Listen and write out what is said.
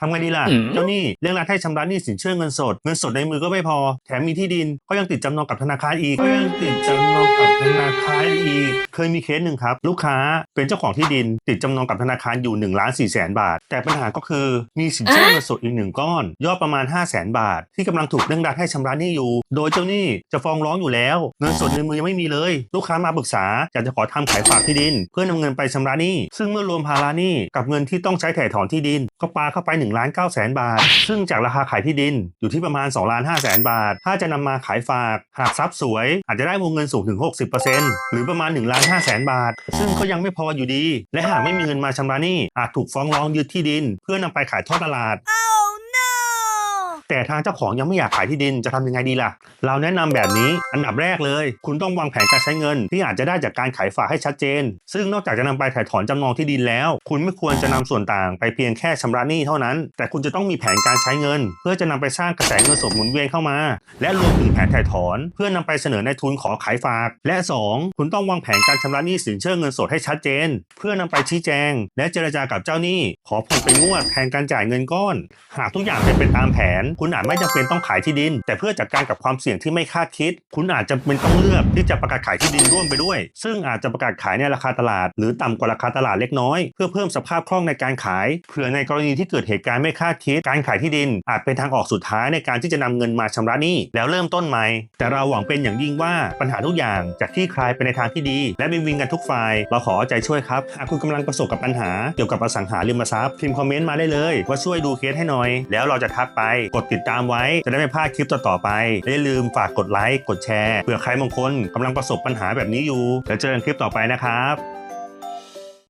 ทำไงดีล่ะอืมเจ้าหนี้เร่งรัดให้ชำระหนี้สินเชื่อเงินสด เงินสดในมือก็ไม่พอ แถมมีที่ดิน ก็ยังติดจำนองกับธนาคารอีกก็ยังติดจำนองกับธนาคารอีก เคยมีเคสหนึ่งครับ ลูกค้าเป็นเจ้าของที่ดิน ติดจำนองกับธนาคารอยู่1นึ่งล้านสี่แสนบาท แต่ปัญหาก็คือมีสินเชื่อเงินสดอีกหนึ่งก้อน ยอดประมาณ 5 0 0แสนบาท ที่กำลังถูกเร่งรัดให้ชำระหนี้อยู่ โดยเจ้าหนี้จะฟ้องร้องอยู่แล้ว เงินสดในมือยังไม่มีเลย ลูกค้ามาปรึกษาอยากจะขอทำขายฝากที่ดิน เพื่อนำเงินไปชำระหนี้ ซึ่งเมื่อรวมภาระหนี้กับเงินที่ต้องใช้ถ่ายถอนที่ดินก็ปาเข้าไป1 1ล้าน9แสนบาท ซึ่งจากราคาขายที่ดินอยู่ที่ประมาณ2ล้าน5แสนบาท ถ้าจะนำมาขายฝากหากทรัพย์สวย อาจจะได้วงเงินสูงถึง 60%หรือประมาณ1ล้าน5แสนบาท ซึ่งก็ยังไม่พออยู่ดี และหากไม่มีเงินมาชำระหนี้อาจถูกฟ้องร้องยึดที่ดิน เพื่อนำไปขายทอดตลาด แต่ทางเจ้าของยังไม่อยากขายที่ดินจะทำยังไงดีล่ะ เราแนะนำแบบนี้อันดับแรกเลย คุณต้องวางแผนการใช้เงิน ที่อาจจะได้จากการขายฝากให้ชัดเจน ซึ่งนอกจากจะนำไปถ่ายถอนจำนองที่ดินแล้ว คุณไม่ควรจะนำส่วนต่างไปเพียงแค่ชำระหนี้เท่านั้น แต่คุณจะต้องมีแผนการใช้เงิน เพื่อจะนำไปสร้างกระแสเงินสดหมุนเวียนเข้ามา และรวมถึงแผนถ่ายถอน เพื่อนำไปเสนอในทุนขอขายฝาก และ 2 คุณต้องวางแผนการชำระหนี้สินเชื่อเงินสดให้ชัดเจน เพื่อนำไปชี้แจง และเจรจากับเจ้าหนี้ ขอผ่อนเป็นงวดแทนการจ่ายเงินก้อน หากทุกอย่างเป็นไปตามแผนคุณอาจไม่จำเป็นต้องขายที่ดิน แต่เพื่อจัดการกับความเสี่ยงที่ไม่คาดคิด คุณอาจจะเป็นต้องเลือกที่จะประกาศขายที่ดินร่วมไปด้วย ซึ่งอาจจะประกาศขายในราคาตลาด หรือต่ำกว่าราคาตลาดเล็กน้อย เพื่อเพิ่มสภาพคล่องในการขายเผื่อในกรณีที่เกิดเหตุการณ์ไม่คาดคิด การขายที่ดิน อาจเป็นทางออกสุดท้ายในการที่จะนำเงินมาชำระหนี้แล้วเริ่มต้นใหม่ แต่เราหวังเป็นอย่างยิ่งว่าปัญหาทุกอย่างจะคลี่คลายไปในทางที่ดี และวินวินกันทุกฝ่ายเราขอใจช่วยครับหากคุณกำลังประสบกับปัญหาเกี่ยวกับอสังหาริมทรัพย์พิมพ์คอมเมนต์มาได้เลย ว่าช่วยดูเคสให้หน่อย แล้วเราจะทักไปกดติดตามไว้ จะได้ไม่พลาดคลิปต่อๆไปและอย่าลืมฝากกดไลค์กดแชร์เผื่อใครบางคนกำลังประสบปัญหาแบบนี้อยู่แล้วเจอกันคลิปต่อไปนะครับ